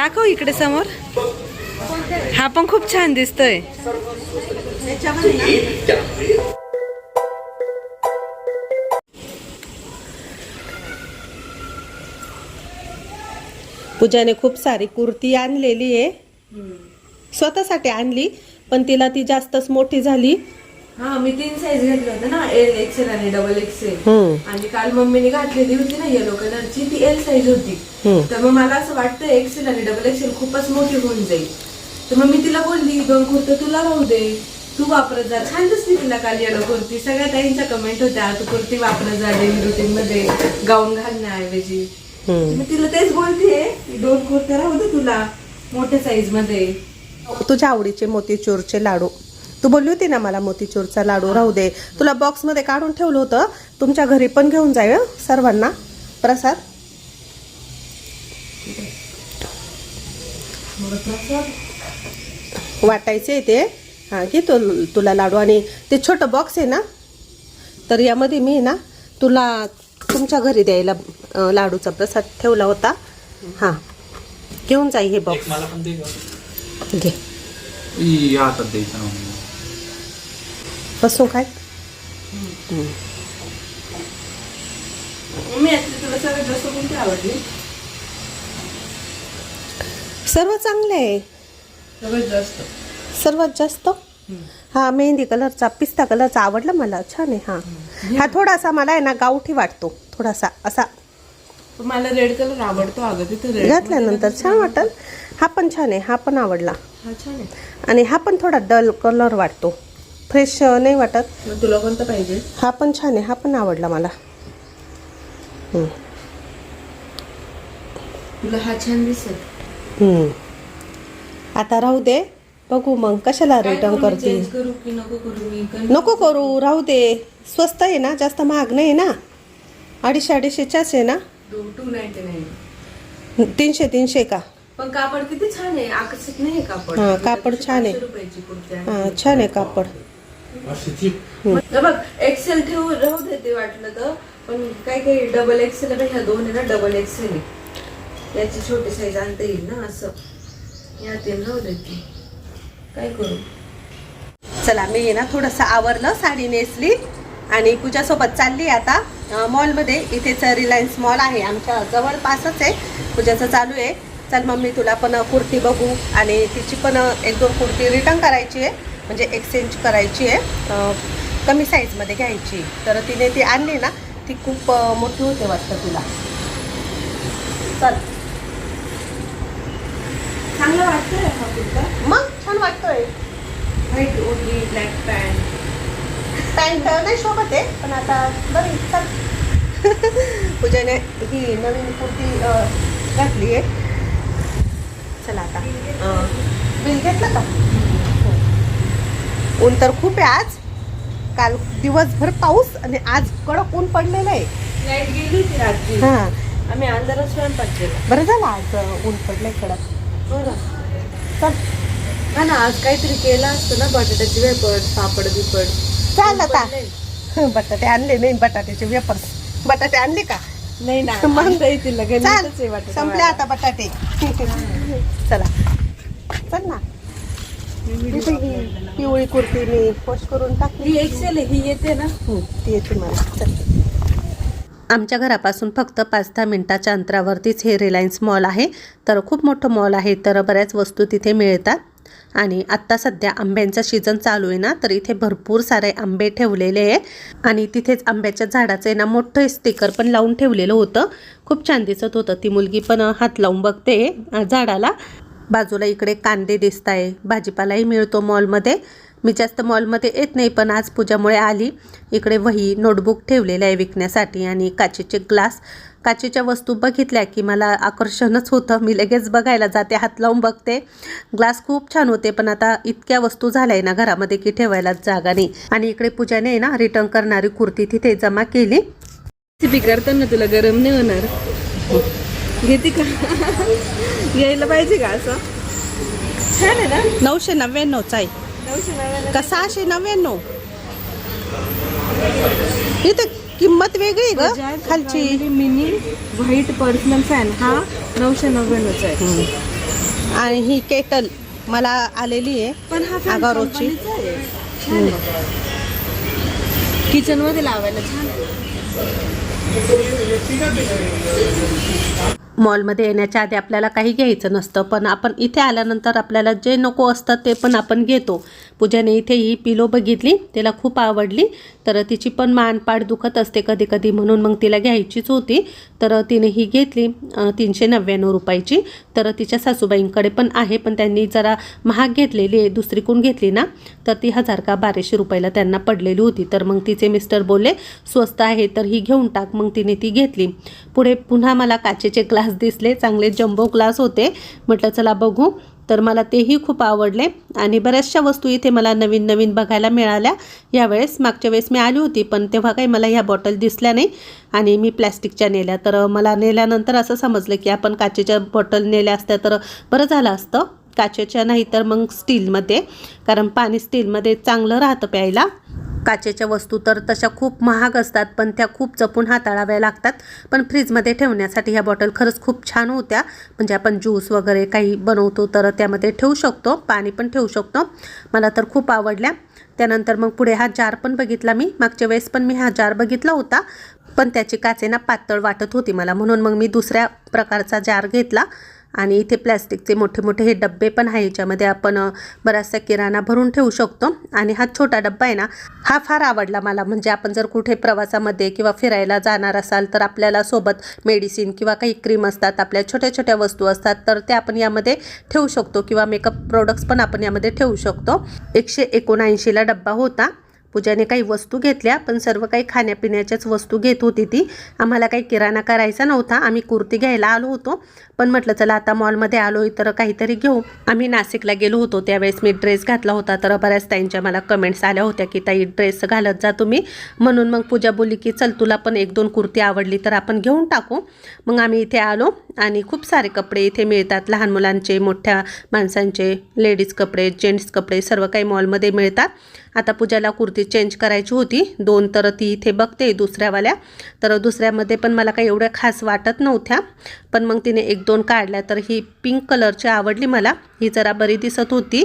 दाखव इकडे समोर. हा पण खूप छान दिसतोय. पूजाने खूप सारी कुर्ती आणलेली आहे. स्वतःसाठी आणली पण तिला ती जास्तच मोठी झाली. हा मी तीन साईज घेतलं होतं ना एल एक्सेल आणि डबल एक्सेल. आणि काल मम्मीने घातलेली होती ना येलो कलरची ती एल साईज होती. तर मग मला असं वाटतं एक्सेल आणि डबल एक्सेल खूपच मोठी होऊन जाईल. तर मग मी तिला बोलली दोन कुर्ते तुला राहू दे. तू वापरत जा. छान दिसली तिला काल येलो कुर्ती. सगळ्या ताईंच्या कमेंट होत्या तू कुर्ती वापरत जा डेली रुटीन मध्ये गाऊन घालण्याऐवजी. मी तिला तेच बोलतेय की दोन कुर्ते राहू दे तुला मोठ्या साईजमध्ये. तुझ्या आवडीचे मोतीचूरचे लाडू. तू बोलली होती ना मला मोतीचूरचा लाडू राहू दे. तुला बॉक्समध्ये काढून ठेवलं होतं. तुमच्या घरी पण घेऊन जाय सर्वांना. प्रसाद? वाटायचे ते. हा घे तू तुला लाडू. आणि ते छोटं बॉक्स आहे ना तर यामध्ये मी ना तुला तुमच्या घरी द्यायला लाडूचा प्रसाद ठेवला होता. हां घेऊन जाई हे बॉक्स मला पण दे गं. घे. बसून काय? सर्व चांगले आहे. सर्वात जास्त? हा मेहंदी कलरचा पिस्ता कलरचा आवडला मला. छान आहे हा. हा थोडासा मला आहे ना गावठी वाटतो. थोडासा असा. मला रेड कलर आवडतो अगं तिथे रेड घातल्यानंतर छान वाटल. हा पण छान आहे हा पण आवडला. आणि हा पण थोडा डल कलर वाटतो. फ्रेश नाही वाटत. मग तुला कोणतं पाहिजे? हा पण छान आहे हा पण आवडला मला. हम्म. तुला हा छान हम्म. आता राहू दे बघू मग कशाला रिटर्न करते. चेंज करू की नको करू मी? कन- नको करू? राहू दे. स्वस्त आहे ना जास्त महाग नाही ना. अडीचशे अडीचशेच्याच आहे ना. टू टू नाईन्टी नाईन तीनशे तीनशे का? पण कापड किती छान आहे आकर्षक नाही कापड. हा, कापड छान आहे. पाचशे रुपयाची कुर्ती आहे. हा छान आहे कापड. बघ एक्सेल ठेवू राहू दे ते वाटलं तर. पण काही काही डबल एक्सेल आहे ह्या दोन आहे ना डबल एक्सेल आहे. याची छोटी साईज आणता येईल ना असं. या तीन राहू दे ती. काय करू? चला मी ना थोडंसं आवरलं साडी नेसली आणि पूजासोबत चालली आता. मॉलमध्ये इथेच रिलायन्स मॉल आहे. आमच्या जवळपासच आहे. पूजाचं चालू आहे. चल मम्मी तुला पण कुर्ती बघू. आणि तिची पण एक दोन कुर्ती रिटर्न करायची आहे. म्हणजे एक्सचेंज करायची आहे. कमी साईजमध्ये घ्यायची. तर तिने ती आणली ना ती खूप मोठी होते वाटतं तुला. चल. चांगला वाटतोय मग छान वाटतोय. व्हाईट ओढणी ब्लॅक पॅन्ट पॅन्ट नाही शोभत आहे पण आता बरी. चल. पूजाने ही नवीन कुर्ती घातली आहे. चला आता. बिल घेतलं का. ऊन तर खूप आहे आज. काल दिवसभर पाऊस आणि आज कडक ऊन पडलेलं आहे. लाइट गेली होती रात्री. हां. आम्ही अंधारात स्वयंपाक केला. बरं झालं आज ऊन पडलंय कडक. हो ना. चल. हा ना आज काहीतरी केलं असतं ना बटाट्याची वेपड पापड बिपड. चाल आता. बटाटे आणले नाही बटाट्याचे वेपर्स बटाटे आणले का? नाही ना? आणता येतील ना, चाल. संपले. आता बटाटे. चला. चल ना. इथे ही पिवळी कुर्ती मी पोस्ट करून टाकली. ही एक्सेल ही येते ना? हं, ती येते मला. चल. आमच्या घरापासून फक्त पाच दहा मिनिटाच्या अंतरावरतीच हे रिलायन्स मॉल आहे. तर खूप मोठं मॉल आहे तर बऱ्याच वस्तू तिथे मिळतात. आणि आत्ता सध्या आंब्यांचा सीझन चालू आहे ना तर इथे भरपूर सारे आंबे ठेवलेले आहे आणि तिथेच आंब्याच्या झाडाचं आहे ना मोठं स्टिकर पण लावून ठेवलेलं होतं. खूप छान दिसत होतं. ती मुलगी पण हात लावून बघते झाडाला. बाजूला इकडे कांदे दिसत आहे. भाजीपालाही मिळतो मॉलमध्ये. मी जास्त मॉलमध्ये येत नाही पण आज पूजामुळे आली. इकडे वही नोटबुक ठेवलेलं आहे विकण्यासाठी आणि काचेचे ग्लास. काचेच्या वस्तू बघितल्या की मला आकर्षणच होतं. मी लगेच बघायला जाते हात लावून बघते. ग्लास खूप छान होते पण आता इतक्या वस्तू झाल्या आहे ना घरामध्ये की ठेवायला जागा नाही. आणि इकडे पूजाने आहे ना रिटर्न करणारी कुर्ती तिथे जमा केली. रेसिपी करताना तुला गरम नाही होणार. घेते का? यायला पाहिजे का असं? छान आहे ना? नऊशे नव्याण्णवचा आहे नऊशे नव्याण्णव. का सहाशे नव्याण्णव? इथे किंमत वेगळी ग खालची. मिनी व्हाईट पर्सनल फॅन हा नऊशे नव्याण्णवचा आहे. आणि ही केटल मला आलेली आहे पण हा fan अगारोची. कंपनीचा आहे. छान आहे. किचनमध्ये लावायला छान आहे. मॉलमध्ये येण्याच्या आधी आपल्याला काही घ्यायचं नसतं. पण आपण इथे आल्यानंतर आपल्याला जे नको असतं ते पण आपण घेतो. पूजाने इथे ही पिलो बघितली तिला खूप आवडली. तर तिची पण मानपाड दुखत असते कधी कधी म्हणून मग तिला घ्यायचीच होती. तर तिने ही घेतली तीनशे नव्याण्णव रुपयाची. तर तिच्या सासूबाईंकडे पण आहे पण त्यांनी जरा महाग घेतलेली आहे दुसरीकडून घेतली ना. तर ती हजार का बाराशे रुपयाला त्यांना पडलेली होती. तर मग तिचे मिस्टर बोलले स्वस्त आहे तर ही घेऊन टाक. मग तिने ती घेतली. पुढे पुन्हा मला काचेचे ग्लास दिसले चांगले जम्बो ग्लास होते. म्हटलं चला बघू. तर मला तेही खूप आवडले. आणि बऱ्याचशा वस्तू इथे मला नवीन नवीन बघायला मिळाल्या. यावेळेस मागच्या वेळेस मी आली होती पण तेव्हा काही मला ह्या बॉटल दिसल्या नाही. आणि मी प्लॅस्टिकच्या नेल्या. तर मला नेल्यानंतर असं समजलं की आपण काचेच्या बॉटल नेल्या असत्या तर बरं झालं असतं. काचेच्या नाही तर मग स्टीलमध्ये. कारण पाणी स्टीलमध्ये चांगलं राहतं प्यायला. काचेच्या वस्तू तर तशा खूप महाग असतात पण त्या खूप जपून हाताळाव्या लागतात. पण फ्रीजमध्ये ठेवण्यासाठी ह्या बॉटल खरंच खूप छान होत्या. म्हणजे आपण ज्यूस वगैरे काही बनवतो तर त्यामध्ये ठेवू शकतो पाणी पण ठेवू शकतो. मला तर खूप आवडल्या. त्यानंतर मग पुढे हा जार पण बघितला मी. मागच्या वेळेस पण मी हा जार बघितला होता. पण त्याची काचे ना पातळ वाटत होती मला. म्हणून मग मी दुसऱ्या प्रकारचा जार घेतला. आणि इथे प्लॅस्टिकचे मोठे मोठे हे डब्बे पण आहे याच्यामध्ये आपण बराचसा किराणा भरून ठेवू शकतो. आणि हा छोटा डब्बा आहे ना हा फार आवडला मला. म्हणजे आपण जर कुठे प्रवासामध्ये किंवा फिरायला जाणार असाल तर आपल्याला सोबत मेडिसिन किंवा काही क्रीम असतात आपल्या छोट्या छोट्या वस्तू असतात तर त्या आपण यामध्ये ठेवू शकतो. किंवा मेकअप प्रोडक्ट्स पण आपण यामध्ये ठेवू शकतो. एकशे एकोणऐंशीला डब्बा होता. पूजाने काही वस्तू घेतल्या पण सर्व काही खाण्यापिण्याच्याच वस्तू घेत होती ती. आम्हाला काही किराणा करायचा नव्हता. आम्ही कुर्ती घ्यायला आलो होतो. पण म्हटलं चला आता मॉलमध्ये आलो तर काहीतरी घेऊ. आम्ही नाशिकला गेलो होतो. त्यावेळेस मी ड्रेस घातला होता. तर बऱ्याच ताईंच्या मला कमेंट्स आल्या होत्या की ताई ड्रेस घालत जा तुम्ही. म्हणून मग पूजा बोलली की चल तुला पण एक दोन कुर्ती आवडली तर आपण घेऊन टाकू. मग आम्ही इथे आलो आणि खूप सारे कपडे इथे मिळतात. लहान मुलांचे मोठ्या माणसांचे लेडीज कपडे जेंट्स कपडे सर्व काही मॉलमध्ये मिळतात. आता पूजाला कुर्ती चेंज करायची होती. दोन तर ती इथे बघते दुसऱ्यावाल्या. तर दुसऱ्यामध्ये पण मला काही एवढ्या खास वाटत नव्हत्या. पण मग तिने एक दोन काढल्या तर ही पिंक कलरची आवडली मला. ही जरा बरी दिसत होती.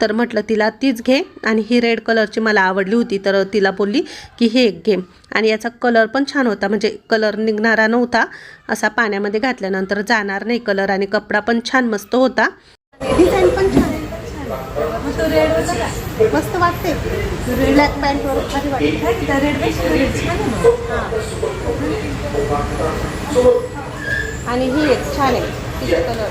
तर म्हटलं तिला तीच घे. आणि ही रेड कलरची मला आवडली होती. तर तिला बोलली की हे एक घे. आणि याचा कलर पण छान होता. म्हणजे कलर निघणारा नव्हता. असा पाण्यामध्ये घातल्यानंतर जाणार नाही कलर आणि कपडा पण छान मस्त होता डिझाईन पण छान मग तो रेड होता का मस्त वाटते ब्लॅक पॅन्टवर भारी वाटते रेड छान. आणि ही एक छान आहे. तिचा कलर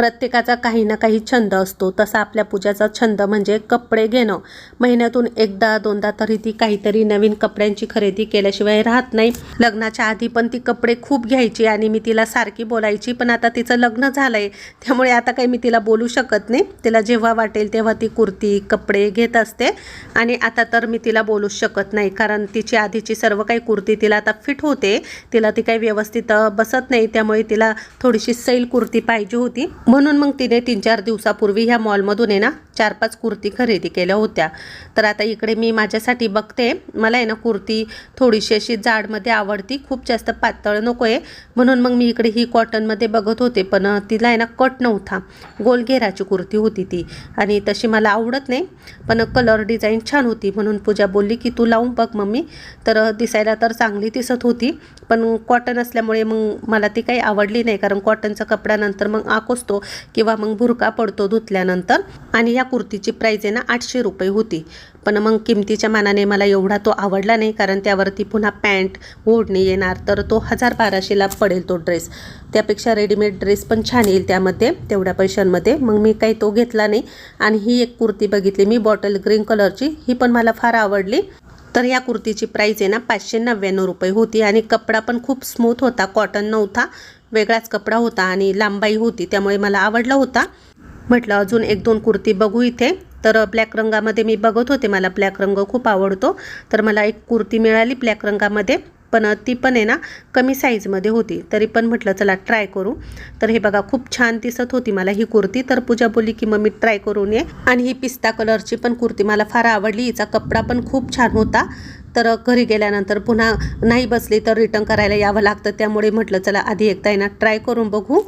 प्रत्येकाचा काही ना काही छंद असतो. तसा आपल्या पूजाचा छंद म्हणजे कपडे घेणं. महिन्यातून एकदा दोनदा तरी ती काहीतरी नवीन कपड्यांची खरेदी केल्याशिवाय राहत नाही. लग्नाच्या आधी पण ती कपडे खूप घ्यायची आणि मी तिला सारखी बोलायची पण आता तिचं लग्न झालं आहे त्यामुळे आता काही मी तिला बोलू शकत नाही. तिला जेव्हा वाटेल तेव्हा ती कुर्ती कपडे घेत असते. आणि आता तर मी तिला बोलूच शकत नाही कारण तिची आधीची सर्व काही कुर्ती तिला आता फिट होते. तिला ती काही व्यवस्थित बसत नाही. त्यामुळे तिला थोडीशी सैल कुर्ती पाहिजे होती. म्हणून मग तिने तीन चार दिवसापूर्वी ह्या मॉलमधून आहे ना चार पाच कुर्ती खरेदी केल्या होत्या. तर आता इकडे मी माझ्यासाठी बघते. मला आहे ना कुर्ती थोडीशी अशी जाडमध्ये आवडती. खूप जास्त पातळ नको आहे म्हणून मग मी इकडे ही कॉटनमध्ये बघत होते पण तिला आहे ना कट नव्हता. गोल घेराची कुर्ती होती ती. आणि तशी मला आवडत नाही पण कलर डिझाईन छान होती. म्हणून पूजा बोलली की तू लावून बघ मम्मी. तर दिसायला तर चांगली दिसत होती पण कॉटन असल्यामुळे मग मला ती काही आवडली नाही. कारण कॉटनचा कपडा नंतर मग आकोसतो किंवा मग भुरका पडतो धुतल्यानंतर. आणि या कुर्तीची प्राईज आहे ना आठशे रुपये होती. पण मग किमतीच्या मानाने मला एवढा तो आवडला नाही कारण त्यावरती पुन्हा पॅन्ट ओढणी येणार तर तो हजार बाराशेला पडेल तो ड्रेस त्यापेक्षा रेडीमेड ड्रेस पण छान येईल त्यामध्ये तेवढ्या पैशांमध्ये. मग मी काही तो घेतला नाही. आणि ही एक कुर्ती बघितली मी बॉटल ग्रीन कलरची ही पण मला फार आवडली. तर या कुर्तीची प्राईज आहे ना पाचशे नव्याण्णव रुपये होती. आणि कपडा पण खूप स्मूथ होता कॉटन नव्हता. वेगळाच कपडा होता आणि लांबाई होती त्यामुळे मला आवडला होता. म्हटलं अजून एक दोन कुर्ती बघू इथे. तर ब्लॅक रंगामध्ये मी बघत होते मला ब्लॅक रंग खूप आवडतो. तर मला एक कुर्ती मिळाली ब्लॅक रंगामध्ये पण ती पण आहे ना कमी साईजमध्ये होती. तरी पण म्हटलं चला ट्राय करू. तर हे बघा खूप छान दिसत होती मला ही कुर्ती. तर पूजा बोलली की मग मी ट्राय करून ये. आणि ही पिस्ता कलरची पण कुर्ती मला फार आवडली. हिचा कपडा पण खूप छान होता. तर घरी गेल्यानंतर पुन्हा नाही बसली तर रिटर्न करायला यावं लागतं. त्यामुळे म्हटलं चला आधी एकदा आहे ना ट्राय करून बघू.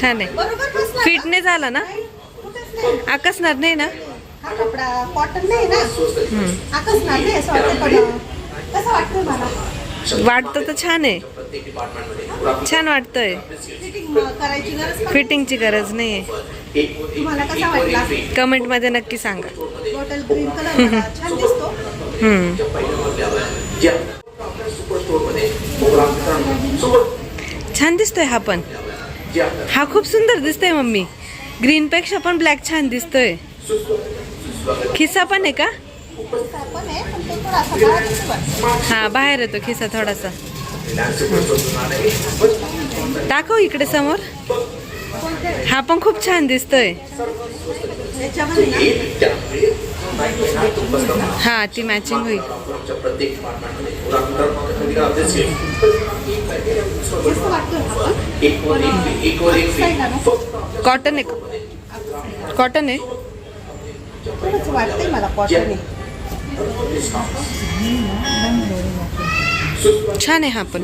छान आहे. बरोबर बसला फिट नाही झाला ना? कुठंच नाही. आकसणार नाही ना? हा कपडा कॉटन नाही ना? आकसणार नाही असं वाटतं कसं वाटतंय मला? वाटतं तर छान आहे. छान वाटतंय. फिटिंगची गरज कसा वाटला? कमेंटमध्ये नक्की सांगा. छान दिसतोय हा पण. हा खूप सुंदर दिसतोय मम्मी. ग्रीन पेक्षा पण ब्लॅक छान दिसतोय. खिसा पण आहे का? हा बाहेर येतो खिसा थोडासा. दाखव इकडे समोर. हा पण खूप छान दिसतोय. हा ती मॅचिंग होईल. कॉटन आहे? कॉटन आहे. मला कॉटन आहे. छान आहे हा पण.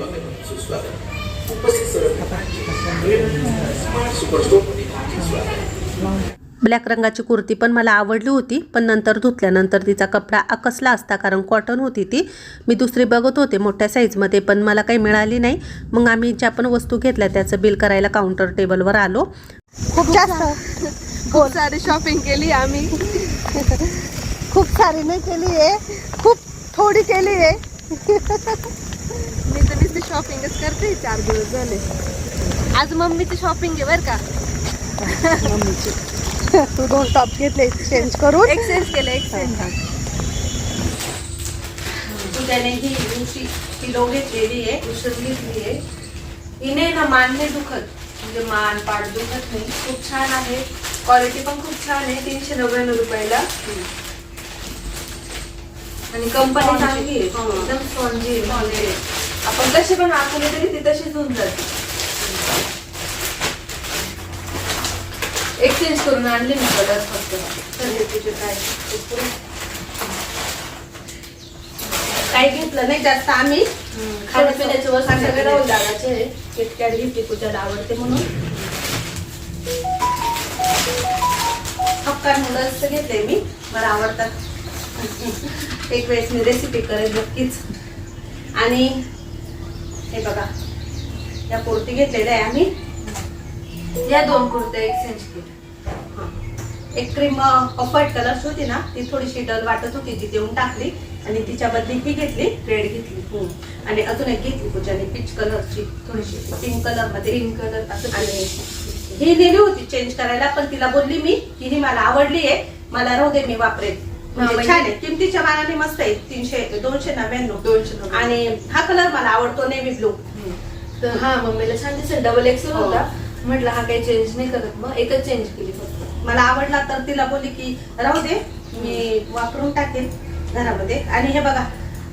ब्लॅक रंगाची कुर्ती पण मला आवडली होती पण नंतर धुतल्यानंतर तिचा कपडा आकसला असता कारण कॉटन होती ती. मी दुसरी बघत होते मोठ्या साईजमध्ये पण मला काही मिळाली नाही. मग आम्ही ज्या पण वस्तू घेतल्या त्याचं बिल करायला काउंटर टेबलवर आलो. खूप जास्त. खूप सारी शॉपिंग केली आम्ही. खूप सारी नाही केली आहे. खूप थोडी केली आहे. मी तर नुसती शॉपिंगच करते चार दिवस झाले. आज मम्मीची शॉपिंग आहे बरं का. मम्मीची. तू दोन टॉप घेतले चेंज करून. एक्सचेंज केलं एक्सचेंज त्याने ही उशी किलो घेतलेली आहे उसळ घेतली आहे. हिने ना मान नाही दुखत. म्हणजे मान पाठ दुखत नाही. खूप छान आहे. क्वालिटी पण खूप छान आहे. तीनशे नव्याण्णव रुपयाला. आणि कंपनी चांगली आहे. एकदम स्पॉन्जी आहे. आपण कशी पण वापरली तरी ती तशीच होऊन जाते. एक्सचेंज करून आणली मी पदार्थ फक्त. हे तुझे काय? काही घेतलं नाही जास्त आम्ही. खाण्यापिण्याची वस्तू सगळे राहून लागायचे किटकॅट घेतली पूजाला आवडते म्हणून. हक्का नूडल्स घेतले मी. मला आवडतात. एक वेळेस मी रेसिपी करेल नक्कीच. आणि हे बघा या कुर्ती घेतलेल्या आहे आम्ही. या दोन कुर्त्या एक्सचेंज केल्या. एक क्रीम ऑफ व्हाईट कलरची होती ना ती थोडीशी डल वाटत होती ती देऊन टाकली. आणि तिच्या बदली ही घेतली रेड घेतली. आणि अजून एक घेतली पूजाने पिच कलरची थोडीशी पिंक कलरमध्ये. पिंक कलर असं आणि ही नेली होती चेंज करायला पण तिला बोलली मी की ही मला आवडली आहे मला राहू दे मी वापरेल म्हणजे म्हणजे- छान आहे. किमतीच्या मानाने मस्त आहे. तीनशे दोनशे नव्याण्णव. दोनशे नव्याण्णव. आणि हा कलर मला आवडतो नेव्ही ब्लू तर हा मम्मीला छान दिसेल. डबल एक्सेल हो. होता. म्हटलं हा काही चेंज नाही करत. मग एकच चेंज केली फक्त. मला आवडला तर तिला बोलली की राहू दे मी वापरून टाकेन घरामध्ये. आणि हे बघा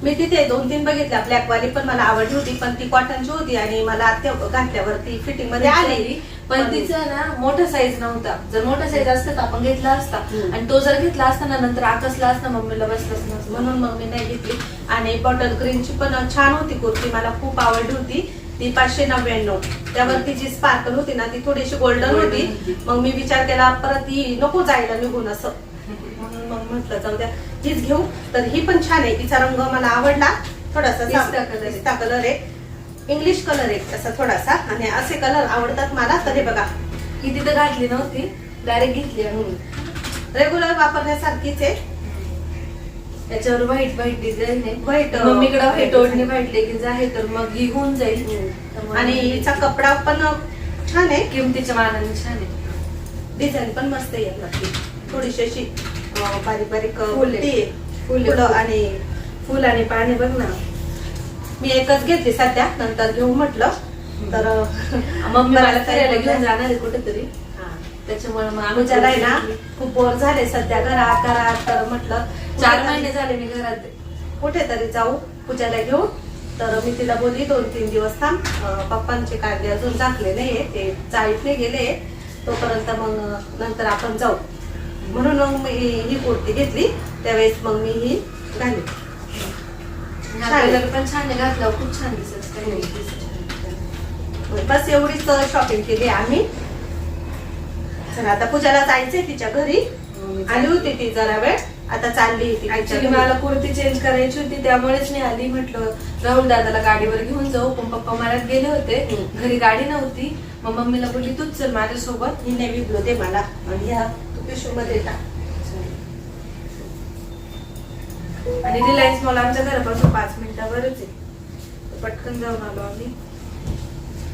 मी तिथे दोन तीन बघितल्या. ब्लॅक वाली पण मला आवडली होती पण ती कॉटनची होती आणि मला त्या घातल्यावरती फिटिंगमध्ये आली पण तिचा ना मोठा साईज नव्हता. जर मोठा साईज असता तर आपण घेतला असता. आणि तो जर घेतला असता ना नंतर आकसला असता मम्मीला बसलाच नसतं म्हणून मग मी नाही घेतली. आणि बॉटल ग्रीनची पण छान होती कुर्ती. मला खूप आवडली होती. ती पाचशे नव्याण्णव. त्यावरती जी स्पार्कल होती ना ती थोडीशी गोल्डन होती. मग मी विचार केला परत ही नको जायला निघून असं. म्हणून मग म्हटलं जाऊ द्या. हीच घेऊ. तर ही पण छान आहे. तिचा रंग मला आवडला. थोडासा कलर आहे. इंग्लिश कलर आहे तसा थोडासा. आणि असे कलर आवडतात मला तर हे बघा. ही तिथं घातली नव्हती डायरेक्ट घेतली आम्ही रेग्युलर वापरण्यासारखीच आहे. त्याच्यावर व्हाईट व्हाईट डिझाईन आहे. अं, मम्मीकडे व्हाईट ओढणी व्हाईट लेगिन्स आहे तर मग ही होऊन जाईल. त्यामुळे आणि हिचा कपडा पण छान आहे. किमतीच्या मानाने छान आहे. डिझाईन पण मस्त आहे यातली थोडीशी अशी बारीक बारीक फुलं. फुलं आणि फुल आणि पाणी बघ ना. मी एकच घेतली सध्या नंतर घेऊ म्हटलं. तर मम्मी मला फिरायला घेऊन जाणार आहे कुठेतरी. हा. त्याच्यामुळे मग आम्ही आहे ना खूप बोर झाले सध्या घरात घरात तर म्हटलं चार महिने झाले मी घरात. कुठेतरी जाऊ पूजाला घेऊ. तर मी तिला बोलली दोन तीन दिवस थांब. पप्पांचे कांदे अजून टाकले नाही ते चाळीत नाही गेले तोपर्यंत मग नंतर आपण जाऊ. म्हणून मग मी ही कुर्ती घेतली. त्यावेळेस मग मी ही घाली पण छान आहे घातल्यावर खूप छान दिसत. बस एवढीच शॉपिंग केली आम्ही. आता पूजाला जायचंय तिच्या घरी. आली होती ती जरा वेळ. आता चालली ती तिच्या ऍक्च्युली घरी. मला कुर्ती चेंज करायची होती त्यामुळेच नाही आली. म्हटलं राहुल दादाला गाडीवर घेऊन जाऊ. पण पप्पा मळ्यात गेले होते. घरी गाडी नव्हती. मग मम्मीला बोलली तूच चल माझ्यासोबत. ही नेव्ही ब्लू दे मला. आणि ह्या तू पिशू मध्ये टाक. आणि रिलायन्स मॉल आमच्या घरापासून पाच मिनिटावरच आहे. पटकन जाऊन आलो आम्ही.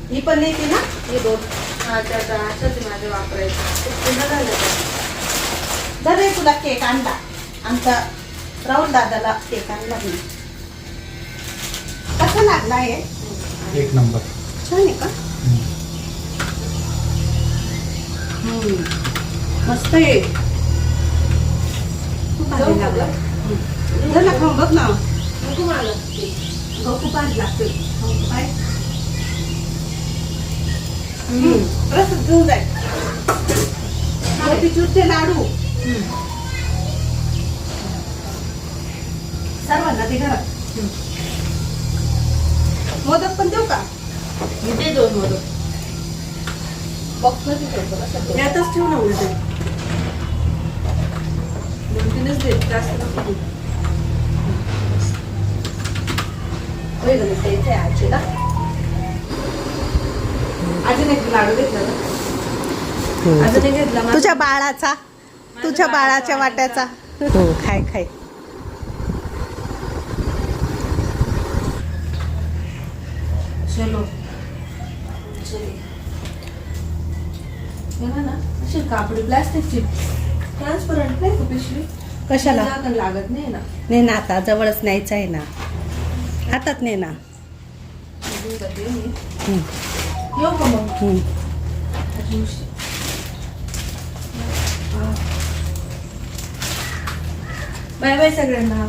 ही पण येते ना? ही दोन. हा त्या त्या अशाच माझ्या वापरायचं पुन्हा झालं तुला केक आणला. आमचा राहुल दादाला केक आणला मी. कसा लागला आहे एक नंबर. छान आहे का? हम्म. मस्त आहे. खूप भारी लागला. खाऊन बघ ना नको मला हो खूप भारी लागते काय रस घेऊन जाय मोतीचूरचे लाडू सर्वांना ते घरात मोदक पण देऊ का इथे दोन मोदक बॉक्समध्ये ठेवतो? यातच ठेव ना उलटे दोन तीनच दे जास्त नको आहे आजीला. अजून एक लाडू घेतला ना. अजून एक घेतला माझा- तुझ्या बाळाचा? तुझ्या बाळाच्या वाट्याचा? खाय खाय. चलो. चलिए. बघा ना अशी कापडी प्लास्टिकची. ट्रान्सपरंट नाही का पिशवी? कशाला? लागत नाही ना. नाही ना आता जवळच न्यायचं आहे ना. हातात नाही ना. बाय बाय सगळ्यांना.